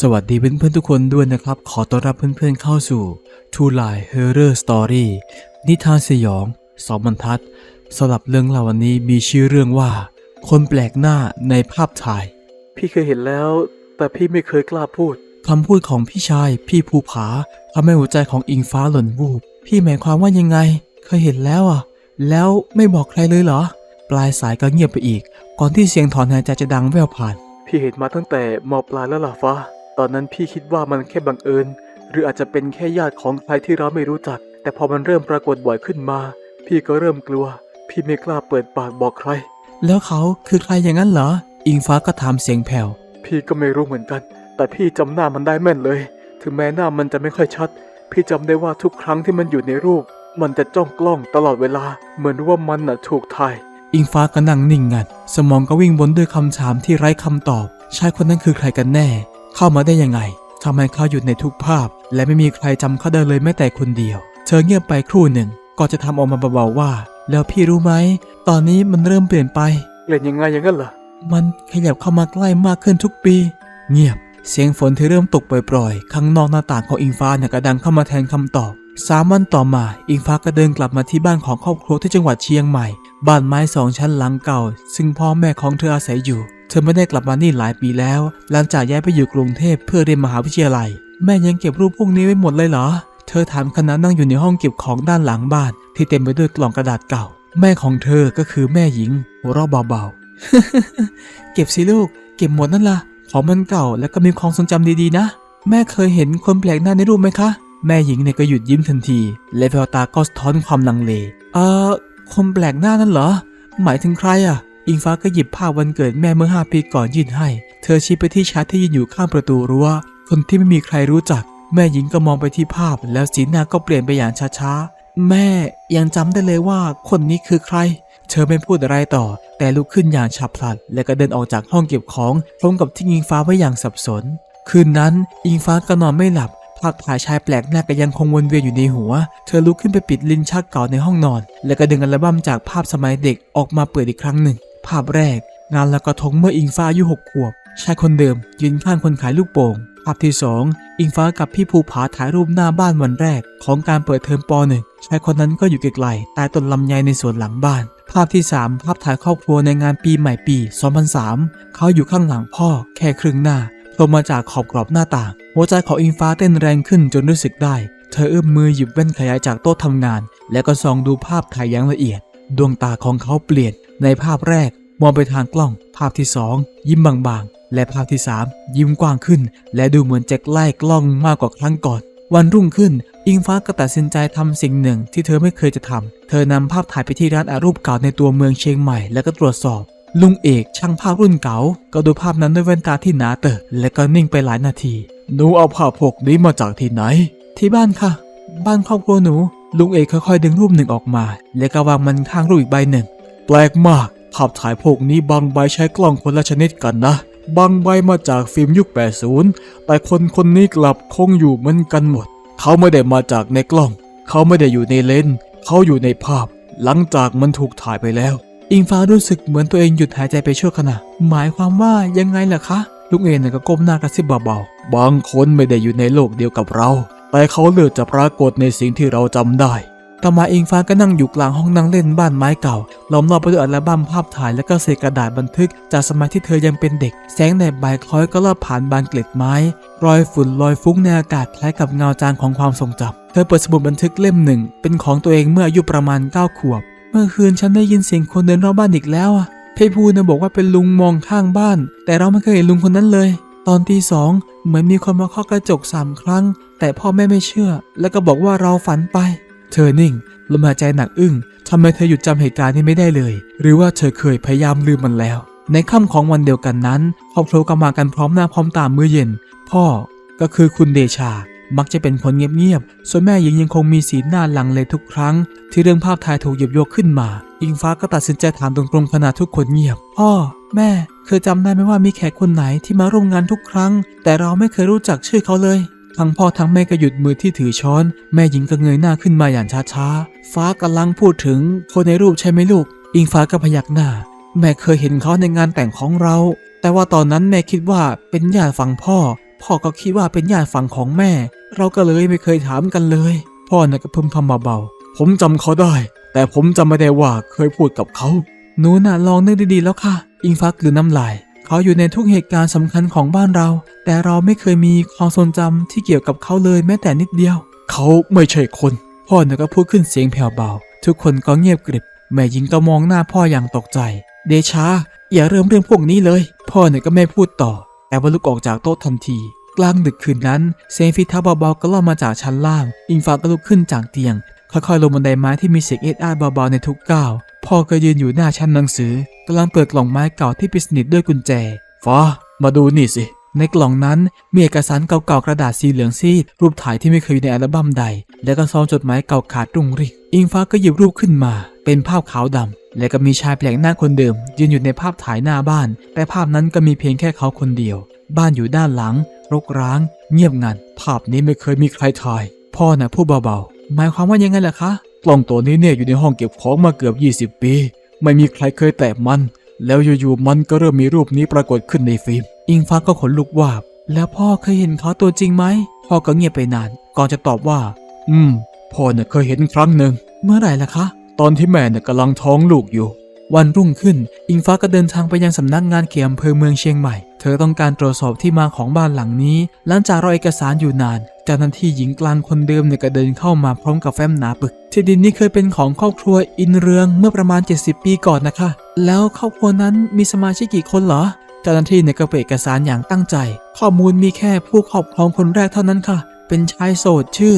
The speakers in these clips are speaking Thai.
สวัสดีเพื่อนๆทุกคนด้วยนะครับ ขอต้อนรับเพื่อนๆเข้าสู่ True Lie Horror Story นิทานสยองสองบรรทัดสำหรับเรื่องราววันนี้มีชื่อเรื่องว่า คนแปลกหน้าในภาพถ่าย พี่เคยเห็นแล้ว แต่พี่ไม่เคยกล้าพูดคำพูดของพี่ชาย พี่ภูผาทำให้หัวใจของอิงฟ้าหล่นวูบพี่หมายความว่ายังไง เคยเห็นแล้วอะ แล้วไม่บอกใครเลยเหรอ ปลายสายก็เงียบไปอีก ก่อนที่เสียงถอนหายใจจะดังแว่วผ่าน พี่เห็นมาตั้งแต่มปลายแล้วล่ะฟ้า ตอนนั้นพี่คิดว่ามันแค่บังเอิญ หรืออาจจะเป็นแค่ญาติของใครที่เราไม่รู้จัก แต่พอมันเริ่มปรากฏบ่อยขึ้นมา พี่ก็เริ่มกลัว พี่ไม่กล้าเปิดปากบอกใคร แล้วเขาคือใครอย่างนั้นเหรอ อิงฟ้าก็ถามเสียงแผ่ว พี่ก็ไม่รู้เหมือนกัน แต่พี่จำหน้ามันได้แม่นเลย ถึงแม้หน้ามันจะไม่ค่อยชัด พี่จำได้ว่าทุกครั้งที่มันอยู่ในรูป มันจะจ้องกล้องตลอดเวลา เหมือนว่ามันน่ะถูกถ่าย อิงฟ้าก็นั่งนิ่งงันสมองก็วิ่งวนด้วยคำถามที่ไร้คำตอบ ชายคนนั้นคือใครกันแน่ เข้ามาได้ยังไงทำไมเขาอยู่ในทุกภาพ และไม่มีใครจำเขาได้เลยแม้แต่คนเดียว เธอเงียบไปครู่หนึ่งก็จะทำออกมาเบาๆว่า แล้วพี่รู้ไหม ตอนนี้มันเริ่มเปลี่ยนไปเล่นยังไงอย่างนั้นเหรอมันขยับเข้ามาใกล้มากขึ้นทุกปี เงียบ เสียงฝนที่เริ่มตกปล่อยๆข้างนอกหน้าต่างของอิงฟ้าเนี่ยก็ดังเข้ามาแทนคำตอบ สามวันต่อมา อิงฟ้าก็เดินกลับมาที่บ้านของครอบครัวที่จังหวัดเชียงใหม่ บ้านไม้สองชั้นหลังเก่า ซึ่งพ่อแม่ของเธออาศัยอยู่ เธอไม่ได้กลับมานี่หลายปีแล้ว หลังจากย้ายไปอยู่กรุงเทพเพื่อเรียนมหาวิทยาลัย แม่ยังเก็บรูปพวกนี้ไว้หมดเลยเหรอ เธอถามขณะนั่งอยู่ในห้องเก็บของด้านหลังบ้าน ที่เต็มไปด้วยกล่องกระดาษเก่า แม่ของเธอก็คือแม่หญิงหัวเราะเบาๆ เก็บสิลูก เก็บหมดนั่นละของมันเก่าแล้วก็มีความทรงจำดีๆนะ แม่เคยเห็นคนแปลกหน้าในรูปไหมคะ แม่หญิงเนี่ยก็หยุดยิ้มทันที และแววตาก็สะท้อนความลังเล เออคนแปลกหน้านั่นเหรอ หมายถึงใครอะ อิงฟ้าก็หยิบภาพวันเกิดแม่เมื่อห้าปีก่อนยื่นให้ เธอชี้ไปที่ชาร์ที่ยืนอยู่ข้างประตูรั้ว คนที่ไม่มีใครรู้จัก แม่หญิงก็มองไปที่ภาพ แล้วสีหน้าก็เปลี่ยนไปอย่างช้าๆ แม่ยังจำได้เลยว่าคนนี้คือใคร เธอไม่พูดอะไรต่อ แต่ลุกขึ้นอย่างฉับพลัน และก็เดินออกจากห้องเก็บของพร้อมกับทิ้งอิงฟ้าไว้อย่างสับสน คืนนั้นอิงฟ้าก็นอนไม่หลับ ภาพถ่ายชายแปลกหน้าก็ยังคงวนเวียนอยู่ในหัว เธอลุกขึ้นไปปิดลิ้นชักเก่าในห้องนอน แล้วก็ดึงอัลบั้มจากภาพสมัยเด็กออกมาเปิดอีกครั้งหนึ่ง ภาพแรก งานลอยกระทงเมื่ออิงฟ้าอายุหกขวบ ชายคนเดิม ยืนข้างคนขายลูกโป่ง ภาพที่สองอิงฟ้ากับพี่ภูผาถ่ายรูปหน้าบ้านวันแรก ของการเปิดเทอมปหนึ่งชายคนนั้นก็อยู่ไกลๆใต้ต้นลำไยในสวนหลังบ้านภาพที่ 3 ภาพถ่ายครอบครัวในงานปีใหม่ปี 2003 เขาอยู่ข้างหลังพ่อแค่ครึ่งหน้า ล่มาจากขอบกรอบหน้าต่าง หัวใจของอิงฟ้าเต้นแรงขึ้นจนรู้สึกได้ เธอเอื้อมมือหยิบแว่นขยายจากโต๊ะทำงาน แล้วก็ส่องดูภาพถ่ายอย่างละเอียด ดวงตาของเขาเปลี่ยน ในภาพแรก มองไปทางกล้อง ภาพที่สองยิ้มบางๆ และภาพที่สามยิ้มกว้างขึ้น และดูเหมือนจะใกล้กล้องมากกว่าครั้งก่อน วันรุ่งขึ้น อิงฟ้าก็ตัดสินใจทำสิ่งหนึ่งที่เธอไม่เคยจะทำเธอนำภาพถ่ายไปที่ร้านอารูปเก่าในตัวเมืองเชียงใหม่ แล้วก็ตรวจสอบ ลุงเอกช่างภาพรุ่นเก่า ก็ดูภาพนั้นด้วยแว่นตาที่หนาเตอะและก็นิ่งไปหลายนาที หนูเอาภาพพวกนี้มาจากที่ไหน ที่บ้านค่ะ บ้านครอบครัวหนู ลุงเอกค่อยๆดึงรูปหนึ่งออกมา แล้วก็วางมันข้างรูปอีกใบหนึ่ง แปลกมาก ภาพถ่ายพวกนี้บางใบใช้กล้องคนละชนิดกันนะ บางใบมาจากฟิล์มยุค 80 แต่คนคนนี้กลับคงอยู่เหมือนกันหมด เขาไม่ได้มาจากในกล้อง เขาไม่ได้อยู่ในเลนส์ เขาอยู่ในภาพ หลังจากมันถูกถ่ายไปแล้ว อิงฟ้ารู้สึกเหมือนตัวเองหยุดหายใจไปชั่วขณะ หมายความว่ายังไงล่ะคะลุงเอ็นก็ก้มหน้ากระซิบเบาๆ บางคนไม่ได้อยู่ในโลกเดียวกับเรา แต่เขาเลือกจะปรากฏในสิ่งที่เราจำได้ต่อมาอิงฟ้าก็นั่งอยู่กลางห้องนั่งเล่นบ้านไม้เก่า ล้อมรอบไปด้วยอัลบั้มภาพถ่ายและก็เศษกระดาษบันทึก จากสมัยที่เธอยังเป็นเด็ก แสงแดดบ่ายคล้อยก็ลอดผ่านบานเกล็ดไม้ รอยฝุ่นลอยฟุ้งในอากาศคล้ายกับเงาจางของความทรงจำเธอเปิดสมุดบันทึกเล่มหนึ่ง เป็นของตัวเองเมื่ออายุประมาณ 9 ขวบ เมื่อคืนฉันได้ยินเสียงคนเดินรอบบ้านอีกแล้วอะพี่พูนะบอกว่าเป็นลุงมองข้างบ้าน แต่เราไม่เคยเห็นลุงคนนั้นเลย ตอนตีสองเหมือนมีคนมาเคาะกระจกสามครั้ง แต่พ่อแม่ไม่เชื่อ แล้วก็บอกว่าเราฝันไป เธอนิ่งลมหายใจหนักอึ้งทำไมเธอหยุดจำเหตุการณ์นี้ไม่ได้เลย หรือว่าเธอเคยพยายามลืมมันแล้ว ในค่ำของวันเดียวกันนั้นครอบครัวก็มากันพร้อมหน้าพร้อมตาเมื่อเย็น พ่อก็คือคุณเดชา มักจะเป็นคนเงียบๆ ส่วนแม่หญิงยังคงมีสีหน้าหลังเลยทุกครั้ง ที่เรื่องภาพถ่ายถูกหยิบยกขึ้นมา อิงฟ้าก็ตัดสินใจถามตรงๆขณะทุกคนเงียบ พ่อ แม่เคยจำได้ไหมว่ามีแขกคนไหนที่มาร่วมงานทุกครั้ง แต่เราไม่เคยรู้จักชื่อเขาเลย ทั้งพ่อทั้งแม่ก็หยุดมือที่ถือช้อน แม่หญิงก็เงยหน้าขึ้นมาอย่างช้าๆ ฟ้ากำลังพูดถึงคนในรูปใช่ไหมลูก อิงฟ้าก็พยักหน้า แม่เคยเห็นเขาในงานแต่งของเรา แต่ว่าตอนนั้นแม่คิดว่าเป็นญาติฝั่งพ่อ พ่อก็คิดว่าเป็นญาติฝั่งของแม่ เราก็เลยไม่เคยถามกันเลย พ่อน่ะก็พึมพำเบาๆผมจำเขาได้ แต่ผมจำไม่ได้ว่าเคยพูดกับเขาหนูน่ะลองนึกดีๆแล้วค่ะ อิงฟ้ากลืนน้ำลายเขาอยู่ในทุกเหตุการณ์สำคัญของบ้านเรา แต่เราไม่เคยมีความทรงจำที่เกี่ยวกับเขาเลยแม้แต่นิดเดียว เขาไม่ใช่คน พ่อเนี่ยก็พูดขึ้นเสียงแผ่วเบา ทุกคนก็เงียบกริบ แม่หญิงก็มองหน้าพ่ออย่างตกใจ เดชาอย่าเริ่มเรื่องพวกนี้เลย พ่อเนี่ยก็ไม่พูดต่อ แต่ว่าลุกออกจากโต๊ะทันที กลางดึกคืนนั้น เสียงฝีเท้าเบาๆก็ล่อมาจากชั้นล่าง อิงฟ้าก็ลุกขึ้นจากเตียง ค่อยๆลงบันไดไม้ที่มีเสียงเอ็ดอาดเบาๆในทุกก้าวพ่อก็ยืนอยู่หน้าชั้นหนังสือกำลังเปิดกล่องไม้เก่าที่ปิดสนิทด้วยกุญแจฟ้ามาดูนี่สิในกล่องนั้นมีเอกสารเก่าๆกระดาษสีเหลืองซีดรูปถ่ายที่ไม่เคยอยู่ในอัลบั้มใด แล้วก็ซองจดหมายเก่าขาดรุ่งริกอิงฟ้าก็หยิบรูปขึ้นมา เป็นภาพขาวดำและก็มีชายแปลกหน้าคนเดิม ยืนอยู่ในภาพถ่ายหน้าบ้าน แต่ภาพนั้นก็มีเพียงแค่เขาคนเดียว บ้านอยู่ด้านหลัง รกร้าง เงียบงัน ภาพนี้ไม่เคยมีใครถ่าย พ่อน่ะพูดเบาๆ หมายความว่ายังไงล่ะคะ กล่องตัวนี้เนี่ยอยู่ในห้องเก็บของมาเกือบ 20 ปี ไม่มีใครเคยแตะมัน แล้วอยู่ๆมันก็เริ่มมีรูปนี้ปรากฏขึ้นในฟิล์ม อิงฟ้าก็ขนลุกวาบ แล้วพ่อเคยเห็นเขาตัวจริงไหม พ่อก็เงียบไปนาน ก่อนจะตอบว่า อืม พ่อเนี่ยเคยเห็นครั้งหนึ่ง เมื่อไหร่ล่ะคะ ตอนที่แม่เนี่ยกำลังท้องลูกอยู่ วันรุ่งขึ้น อิงฟ้าก็เดินทางไปยังสำนักงานเขตอำเภอเมืองเชียงใหม่ เธอต้องการตรวจสอบที่มาของบ้านหลังนี้ หลังจากรอเอกสารอยู่นานเจ้าหน้าที่หญิงกลางคนเดิมเนี่ยก็เดินเข้ามาพร้อมกับแฟ้มหนาปึก ที่ดินนี้เคยเป็นของครอบครัวอินเรืองเมื่อประมาณ 70 ปีก่อนนะคะ แล้วครอบครัวนั้นมีสมาชิกกี่คนเหรอ เจ้าหน้าที่เนี่ยก็เปิดเอกสารอย่างตั้งใจ ข้อมูลมีแค่ผู้ครอบครองคนแรกเท่านั้นค่ะ เป็นชายโสดชื่อ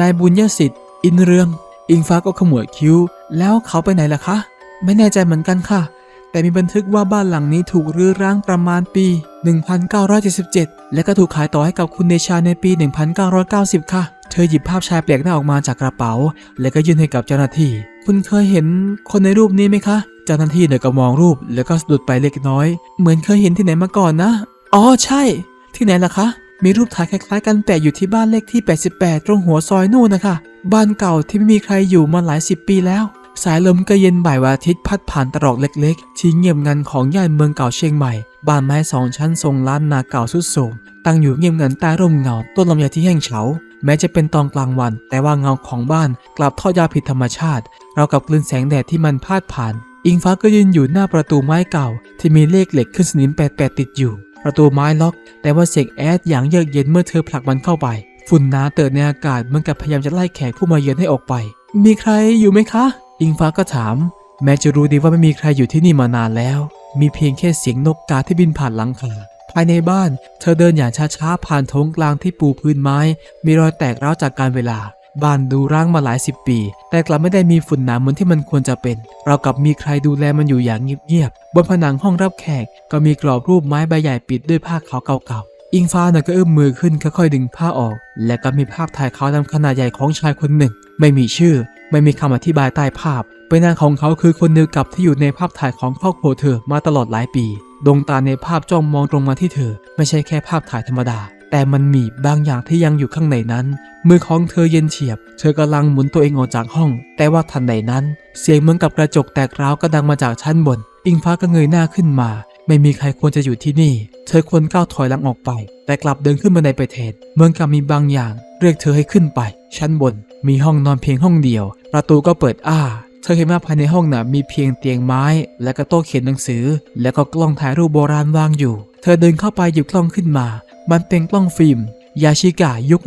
นายบุญยสิทธิ์ อินเรือง อิงฟ้าก็ขมวดคิ้ว แล้วเขาไปไหนล่ะคะ ไม่แน่ใจเหมือนกันค่ะ แต่มีบันทึกว่าบ้านหลังนี้ถูกรื้อร้างประมาณปี 1977 และก็ถูกขายต่อให้กับคุณเดชาในปี 1990 ค่ะ เธอหยิบภาพชายแปลกหน้าออกมาจากกระเป๋า แล้วก็ยื่นให้กับเจ้าหน้าที่ คุณเคยเห็นคนในรูปนี้ไหมคะ เจ้าหน้าที่เนี่ยก็มองรูป แล้วก็สะดุดไปเล็กน้อย เหมือนเคยเห็นที่ไหนมาก่อนนะ อ๋อใช่ ที่ไหนล่ะคะ มีรูปถ่ายคล้ายๆ กันแปะอยู่ที่บ้านเลขที่ 88 ตรงหัวซอยนู่นนะคะ บ้านเก่าที่ไม่มีใครอยู่มาหลายสิบปีแล้ว สายลมก็เย็นบ่ายวันอาทิตย์พัดผ่านตรอกเล็กๆ ที่เงียบงันของย่านเมืองเก่าเชียงใหม่ บ้านไม้สองชั้นทรงล้านนาเก่าสุดโทรมตั้งอยู่เงียบงันใต้ร่มเงาต้นลำไยที่แห้งเฉา แม้จะเป็นตอนกลางวัน แต่ว่าเงาของบ้านกลับทอดยาวผิดธรรมชาติ เรากับกลืนแสงแดดที่มันพาดผ่าน อิงฟ้าก็ยืนอยู่หน้าประตูไม้เก่า ที่มีเลขเหล็กขึ้นสนิมแปดๆติดอยู่ ประตูไม้ล็อก แต่ว่าเสียงแอดอย่างเยือกเย็นเมื่อเธอผลักมันเข้าไป ฝุ่นหนาเติดในอากาศเหมือนกับพยายามจะไล่แขกผู้มาเยือนให้ออกไป มีใครอยู่ไหมคะ อิงฟ้าก็ถาม แม้จะรู้ดีว่าไม่มีใครอยู่ที่นี่มานานแล้ว มีเพียงแค่เสียงนกกาที่บินผ่านหลังคาภายในบ้าน เธอเดินอย่างช้าๆผ่านโถงกลางที่ปูพื้นไม้ มีรอยแตกร้าวจากการเวลา บ้านดูร้างมาหลายสิบปี แต่กลับไม่ได้มีฝุ่นหนาเหมือนที่มันควรจะเป็น เรากับมีใครดูแลมันอยู่อย่างเงียบๆบนผนังห้องรับแขกก็มีกรอบรูปไม้ใบใหญ่ปิดด้วยผ้าขาวเก่า อิงฟ้าน่ะก็เอื้อมมือขึ้นค่อยๆดึงผ้าออก และก็มีภาพถ่ายเขาดำขนาดใหญ่ของชายคนหนึ่ง ไม่มีชื่อ ไม่มีคำอธิบายใต้ภาพเป็นหน้าของเขาคือคนเดียวกับที่อยู่ในภาพถ่ายของครอบครัวเธอมาตลอดหลายปี ดวงตาในภาพจ้องมองตรงมาที่เธอ ไม่ใช่แค่ภาพถ่ายธรรมดา แต่มันมีบางอย่างที่ยังอยู่ข้างในนั้น มือของเธอเย็นเฉียบ เธอกำลังหมุนตัวเองออกจากห้อง แต่ว่าทันใดนั้น เสียงเหมือนกับกระจกแตกร้าวก็ดังมาจากชั้นบน อิงฟ้าก็เงยหน้าขึ้นมา ไม่มีใครควรจะอยู่ที่นี่ เธอควรก้าวถอยหลังออกไป แต่กลับเดินขึ้นบันไดไปแทนเหมือนกับมีบางอย่าง เรียกเธอให้ขึ้นไป ชั้นบน มีห้องนอนเพียงห้องเดียว ประตูก็เปิดอ้า เธอเห็นว่าภายในห้องน่ะมีเพียงเตียงไม้ และก็โต๊ะเขียนหนังสือ แล้วก็กล้องถ่ายรูปโบราณวางอยู่ เธอเดินเข้าไปหยิบกล้องขึ้นมา มันเป็นกล้องฟิล์มยาชิกะยุค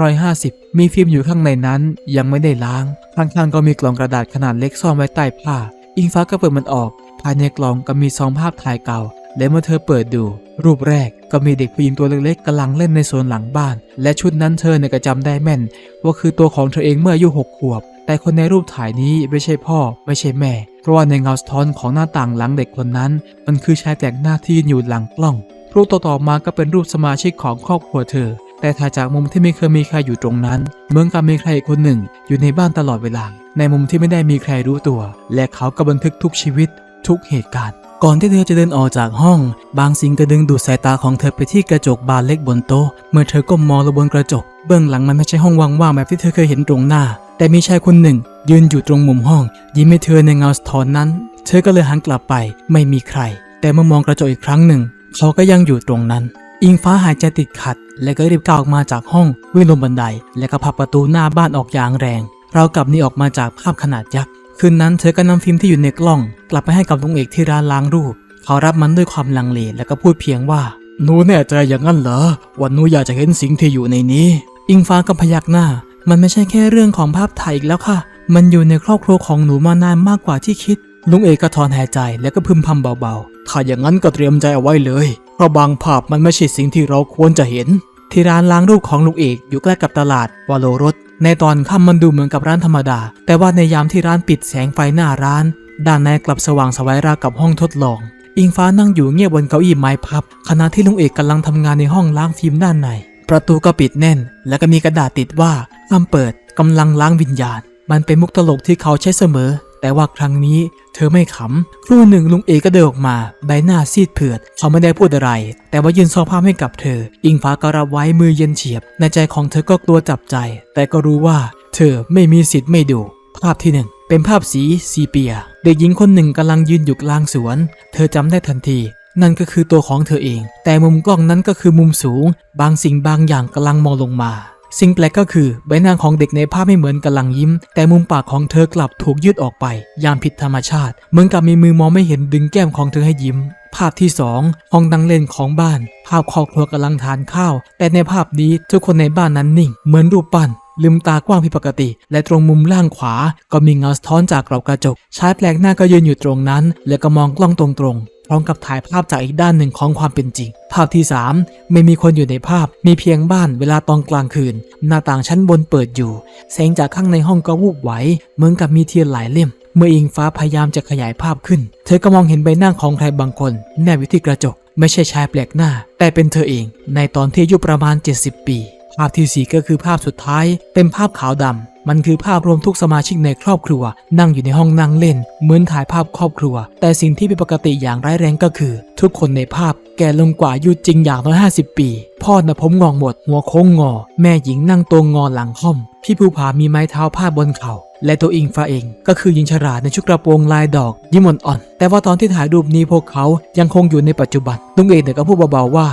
1950 มีฟิล์มอยู่ข้างในนั้นยังไม่ได้ล้าง ข้างๆก็มีกล่องกระดาษขนาดเล็กซ่อนไว้ใต้ผ้า อิงฟ้าก็เปิดมันออก ภายในกล่องก็มีซองภาพถ่ายเก่า และเมื่อเธอเปิดดู รูปแรกก็มีเด็กผู้หญิงตัวเล็กๆกำลังเล่นในโซนหลังบ้าน และชุดนั้นเธอเนี่ยก็จำได้แม่น ว่าคือตัวของเธอเองเมื่ออายุหกขวบ แต่คนในรูปถ่ายนี้ไม่ใช่พ่อ ไม่ใช่แม่ เพราะว่าในเงาสะท้อนของหน้าต่างหลังเด็กคนนั้น มันคือชายแปลกหน้าที่ยืนอยู่หลังกล้องรูปต่อๆมาก็เป็นรูปสมาชิกของครอบครัวเธอ แต่ถ่ายจากมุมที่ไม่เคยมีใครอยู่ตรงนั้นเหมือนกับมีใครอีกคนหนึ่ง อยู่ในบ้านตลอดเวลา ในมุมที่ไม่ได้มีใครรู้ตัว และเขาก็บันทึกทุกชีวิต ทุกเหตุการณ์ ก่อนที่เธอจะเดินออกจากห้อง บางสิ่งก็ดึงดูดสายตาของเธอไปที่กระจกบานเล็กบนโต๊ะเมื่อเธอก้มมองลงบนกระจก เบื้องหลังมันไม่ใช่ห้องว่างๆแบบที่เธอเคยเห็นตรงหน้า แต่มีชายคนหนึ่ง ยืนอยู่ตรงมุมห้อง ยิ้มให้เธอในเงาสะท้อนนั้น เธอก็เลยหันกลับไปไม่มีใคร แต่เมื่อมองกระจกอีกครั้งหนึ่ง เขาก็ยังอยู่ตรงนั้น อิงฟ้าหายใจติดขัด และก็รีบก้าวออกมาจากห้องวิ่งลงบันได และก็ผลักประตูหน้าบ้านออกอย่างแรง เรากลับหนี่ออกมาจากภาพขนาดยักษ์คืนนั้นเธอก็นำฟิล์มที่อยู่ในกล้อง กลับไปให้กับลุงเอกที่ร้านล้างรูป เขารับมันด้วยความลังเลและก็พูดเพียงว่าหนูแน่ใจอย่างนั้นเหรอว่าหนูอยากจะเห็นสิ่งที่อยู่ในนี้ อิงฟ้าก็พยักหน้า มันไม่ใช่แค่เรื่องของภาพถ่ายอีกแล้วค่ะ มันอยู่ในครอบครัวของหนูมานานมากกว่าที่คิด ลุงเอกก็ถอนหายใจแล้วก็พึมพำเบาๆ ถ้าอย่างนั้นก็เตรียมใจเอาไว้เลย เพราะบางภาพมันไม่ใช่สิ่งที่เราควรจะเห็น ที่ร้านล้างรูปของลุงเอกอยู่ใกล้กับตลาดวาโลรสในตอนค่ำมันดูเหมือนกับร้านธรรมดา แต่ว่าในยามที่ร้านปิดแสงไฟหน้าร้าน ด้านในกลับสว่างสวัยราวกับห้องทดลอง อิงฟ้านั่งอยู่เงียบบนเก้าอี้ไม้พับ ขณะที่ลุงเอกกำลังทำงานในห้องล้างฟิล์มด้านใน ประตูก็ปิดแน่น และก็มีกระดาษติดว่าห้ามเปิดกำลังล้างวิญญาณ มันเป็นมุกตลกที่เขาใช้เสมอ แต่ว่าครั้งนี้เธอไม่ขำครู่หนึ่งลุงเอกก็เดินออกมา ใบหน้าซีดเผือด เขาไม่ได้พูดอะไร แต่ว่ายืนซองผ้าให้กับเธอ อิงฟ้าก็รับไว้มือเย็นเฉียบ ในใจของเธอก็กลัวจับใจ แต่ก็รู้ว่า เธอไม่มีสิทธิ์ไม่ดู ภาพที่หนึ่งเป็นภาพสีซีเปีย เด็กหญิงคนหนึ่งกำลังยืนอยู่กลางสวน เธอจำได้ทันทีนั่นก็คือตัวของเธอเอง แต่มุมกล้องนั้นก็คือมุมสูง บางสิ่งบางอย่างกำลังมองลงมา สิ่งแปลกก็คือใบหน้าของเด็กในภาพไม่เหมือนกำลังยิ้ม แต่มุมปากของเธอกลับถูกยืดออกไป ยางผิดธรรมชาติ เหมือนกับมีมือมองไม่เห็นดึงแก้มของเธอให้ยิ้ม ภาพที่สองห้องนั่งเล่นของบ้าน ภาพครอบครัวกำลังทานข้าว แต่ในภาพนี้ทุกคนในบ้านนั้นนิ่ง เหมือนรูปปั้นลืมตากว้างผิดปกติ และตรงมุมล่างขวา ก็มีเงาสะท้อนจากกรอบกระจกชายแปลกหน้าก็ยืนอยู่ตรงนั้น แล้วก็มองกล้องตรงๆ พร้อมกับถ่ายภาพจากอีกด้านหนึ่งของความเป็นจริง ภาพที่ 3 ไม่มีคนอยู่ในภาพ มีเพียงบ้านเวลาตอนกลางคืน หน้าต่างชั้นบนเปิดอยู่ แสงจากข้างในห้องก็วูบไหว เหมือนกับมีเทียนหลายเล่ม เมื่ออิงฟ้าพยายามจะขยายภาพขึ้น เธอก็มองเห็นใบหน้าของใครบางคน แนบอยู่ที่กระจก ไม่ใช่ชายแปลกหน้า แต่เป็นเธอเอง ในตอนที่อายุประมาณ 70 ปี ภาพที่สี่ก็คือภาพสุดท้าย เป็นภาพขาวดำมันคือภาพรวมทุกสมาชิกในครอบครัว นั่งอยู่ในห้องนั่งเล่น เหมือนถ่ายภาพครอบครัว แต่สิ่งที่เป็นปกติอย่างร้ายแรงก็คือ ทุกคนในภาพแก่ลงกว่าอายุจริงอย่างน้อย50 ปี พ่อนะผมงองหมด หัวโค้งงอ แม่หญิงนั่งตัวงอหลังค่อม พี่ภูผามีไม้เท้าพาดบนเข่าและตัวอิงฟ้าเองก็คือหญิงชราในชุดกระโปรงลายดอก ยิ้มอ่อนๆแต่ว่าตอนที่ถ่ายรูปนี้พวกเขายังคงอยู่ในปัจจุบันลุงเอกเนี่ยก็พูดเบาๆว่า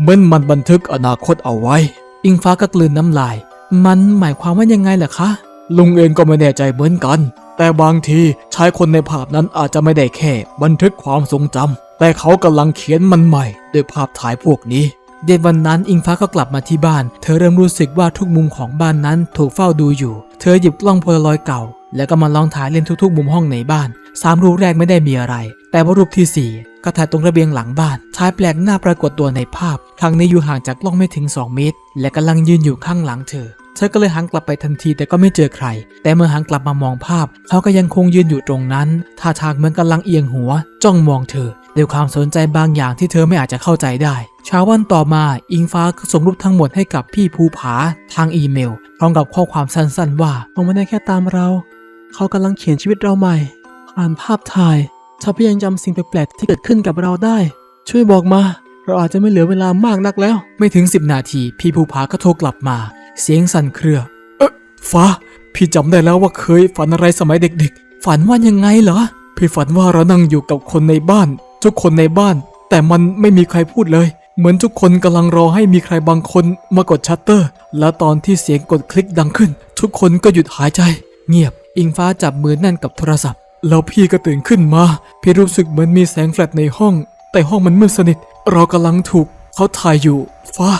เหมือนมันบันทึกอนาคตเอาไว้ อิงฟ้าก็กลืนน้ำลาย มันหมายความว่ายังไงล่ะคะ ลุงเองก็ไม่แน่ใจเหมือนกัน แต่บางทีชายคนในภาพนั้นอาจจะไม่ได้แค่บันทึกความทรงจำแต่เขากำลังเขียนมันใหม่ด้วยภาพถ่ายพวกนี้เย็นวันนั้นอิงฟ้าก็กลับมาที่บ้าน เธอเริ่มรู้สึกว่าทุกมุมของบ้านนั้นถูกเฝ้าดูอยู่ เธอหยิบกล้องโพลารอยด์เก่า แล้วก็มาลองถ่ายเล่นทุกๆ มุมห้องในบ้านสามรูปแรกไม่ได้มีอะไร แต่ว่ารูปที่สี่ก็ถ่ายตรงระเบียงหลังบ้านชายแปลกหน้าปรากฏตัวในภาพ ครั้งนี้อยู่ห่างจากกล้องไม่ถึง 2 เมตร และกำลังยืนอยู่ข้างหลังเธอ เธอก็เลยหันกลับไปทันทีแต่ก็ไม่เจอใคร แต่เมื่อหันกลับมามองภาพ เขาก็ยังคงยืนอยู่ตรงนั้นท่าทางเหมือนกำลังเอียงหัว จ้องมองเธอด้วยความสนใจบางอย่างที่เธอไม่อาจจะเข้าใจได้เช้าวันต่อมา อิงฟ้าก็ส่งรูปทั้งหมดให้กับพี่ภูผาทางอีเมล พร้อมกับข้อความสั้นๆว่าเขาไม่ได้แค่ตามเรา เขากำลังเขียนชีวิตเราใหม่ ผ่านภาพถ่าย ถ้าพี่ยังจำสิ่งแปลกๆที่เกิดขึ้นกับเราได้ ช่วยบอกมา เราอาจจะไม่เหลือเวลามากนักแล้ว ไม่ถึง10นาที พี่ภูผาก็โทรกลับมา เสียงสั่นเครือ เอ๊ะฟ้า พี่จำได้แล้วว่าเคยฝันอะไรสมัยเด็ก ๆ ฝันว่ายังไงเหรอ พี่ฝันว่าเรานั่งอยู่กับคนในบ้าน ทุกคนในบ้าน แต่มันไม่มีใครพูดเลยเหมือนทุกคนกำลังรอให้มีใครบางคนมากดชัตเตอร์ แล้วตอนที่เสียงกดคลิกดังขึ้น ทุกคนก็หยุดหายใจ เงียบ อิงฟ้าจับมือแน่นกับโทรศัพท์ แล้วพี่ก็ตื่นขึ้นมา พี่รู้สึกเหมือนมีแสงแฟลชในห้อง แต่ห้องมันมืดสนิท เรากำลังถูกเขาถ่ายอยู่ ฟ้า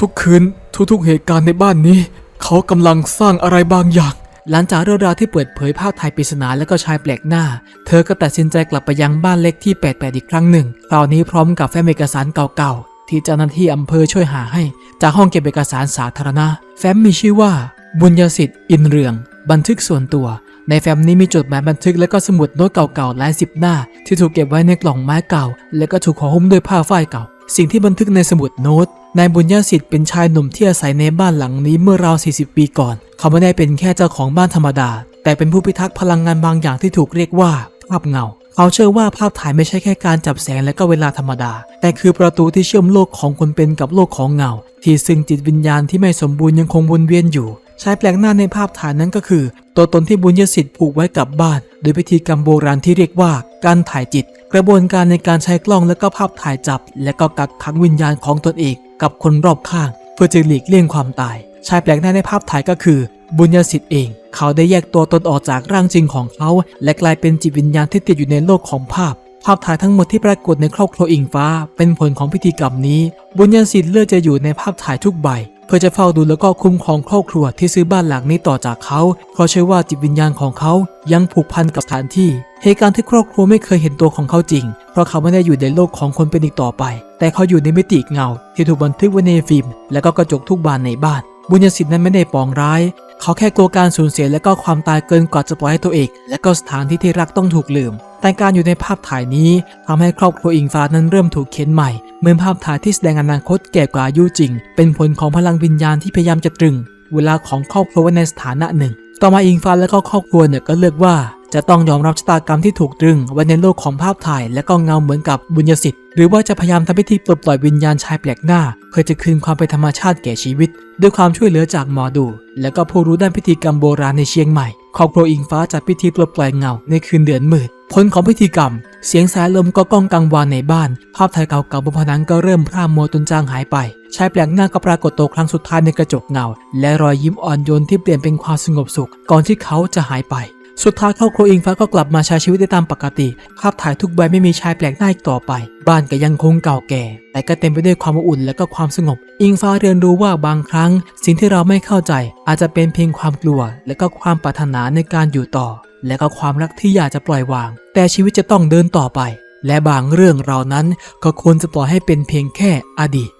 ทุกๆคืน ทุกๆเหตุการณ์ในบ้านนี้ เขากำลังสร้างอะไรบางอย่าง หลังจากเรื่องราวที่เปิดเผยภาพถ่ายปริศนาและก็ชายแปลกหน้า เธอก็ตัดสินใจกลับไปยังบ้านเล็กที่ 88 อีกครั้งหนึ่ง คราวนี้พร้อมกับแฟ้มเอกสารเก่าๆ ที่เจ้าหน้าที่อำเภอช่วยหาให้ จากห้องเก็บเอกสารสาธารณะ แฟ้มมีชื่อว่า บุญยสิทธิ์อินเรือง บันทึกส่วนตัว ในแฟ้มนี้มีจดหมายบันทึกและก็สมุดโน้ตเก่าๆหลายสิบหน้า ที่ถูกเก็บไว้ในกล่องไม้เก่า และก็ถูกห่อหุ้มด้วยผ้าฝ้ายเก่า สิ่งที่บันทึกในสมุดโน้ตนายบุญญาสิทธิ์เป็นชายหนุ่มที่อาศัยในบ้านหลังนี้เมื่อราว 40 ปีก่อน เขาไม่ได้เป็นแค่เจ้าของบ้านธรรมดา แต่เป็นผู้พิทักษ์พลังงานบางอย่างที่ถูกเรียกว่าภาพเงา เขาเชื่อว่าภาพถ่ายไม่ใช่แค่การจับแสงและก็เวลาธรรมดา แต่คือประตูที่เชื่อมโลกของคนเป็นกับโลกของเงา ที่ซึ่งจิตวิญญาณที่ไม่สมบูรณ์ยังคงวนเวียนอยู่ ชายแปลกหน้าในภาพถ่ายนั้นก็คือ ตัวตนที่บุญยสิทธิ์ผูกไว้กับบ้าน โดยพิธีกรรมโบราณที่เรียกว่าการถ่ายจิต กระบวนการในการใช้กล้องและก็ภาพถ่ายจับ และก็กักขังวิญญาณของตนเองกับคนรอบข้าง เพื่อจะหลีกเลี่ยงความตาย ชายแปลกหน้าในภาพถ่ายก็คือ บุญยสิทธิ์เอง เขาได้แยกตัวตนออกจากร่างจริงของเขา และกลายเป็นจิตวิญญาณที่ติดอยู่ในโลกของภาพภาพถ่ายทั้งหมดที่ปรากฏในครอบครัวอิงฟ้า เป็นผลของพิธีกรรมนี้ บุญญาสิทธิ์เลือกจะอยู่ในภาพถ่ายทุกใบ เพื่อจะเฝ้าดูแล้วก็คุ้มครองครอบครัวที่ซื้อบ้านหลังนี้ต่อจากเขาเพราะเชื่อว่าจิตวิญญาณของเขายังผูกพันกับสถานที่ เหตุการณ์ที่ครอบครัวไม่เคยเห็นตัวของเขาจริง เพราะเขาไม่ได้อยู่ในโลกของคนเป็นอีกต่อไป แต่เขาอยู่ในมิติเงา ที่ถูกบันทึกไว้ในฟิล์ม และก็กระจกทุกบานในบ้าน บุญญสิทธิ์นั้นไม่ได้ปองร้าย เขาแค่กลัวการสูญเสียและก็ความตายเกินกว่าจะปล่อยให้ตัวเองและก็สถานที่ที่รักต้องถูกลืม แต่การอยู่ในภาพถ่ายนี้ทำให้ครอบครัวอิงฟ้านั้นเริ่มถูกเค้นใหม่เมื่อภาพถ่ายที่แสดงอนาคตแก่กว่าอายุจริง เป็นผลของพลังวิญญาณที่พยายามจะตรึง เวลาของครอบครัวไว้ในสถานะหนึ่ง ต่อมาอิงฟ้าและก็ครอบครัวเนี่ยก็เลือกว่า จะต้องยอมรับชะตากรรมที่ถูกตรึงไว้ในโลกของภาพถ่ายและก็เงาเหมือนกับบุญยสิทธิ์หรือว่าจะพยายามทำพิธีปลดปล่อยวิญญาณชายแปลกหน้า เพื่อจะคืนความเป็นธรรมชาติแก่ชีวิต ด้วยความช่วยเหลือจากหมอดู และก็ผู้รู้ด้านพิธีกรรมโบราณในเชียงใหม่ครอบครัวอิงฟ้าจัดพิธีปลดปล่อยเงาในคืนเดือนมืดผลของพิธีกรรม เสียงสายลมก็ก้องกังวานในบ้าน ภาพถ่ายเก่าๆบนผนังก็เริ่มพร่ามัวจนจางหายไปชายแปลกหน้าก็ปรากฏตัวครั้งสุดท้ายในกระจกเงา และรอยยิ้มอ่อนโยนที่เปลี่ยนเป็นความสงบสุข ก่อนที่เขาจะหายไป สุดท้ายครอบครัวอิงฟ้าก็กลับมาใช้ชีวิตได้ตามปกติ ภาพถ่ายทุกใบไม่มีชายแปลกหน้าอีกต่อไป บ้านก็ยังคงเก่าแก่ แต่ก็เต็มไปด้วยความอบอุ่นและก็ความสงบ อิงฟ้าเรียนรู้ว่าบางครั้ง สิ่งที่เราไม่เข้าใจ อาจจะเป็นเพียงความกลัว และก็ความปรารถนาในการอยู่ต่อ และก็ความรักที่อยากจะปล่อยวาง แต่ชีวิตจะต้องเดินต่อไป และบางเรื่องเรานั้นก็ควรจะปล่อยให้เป็นเพียงแค่อดีต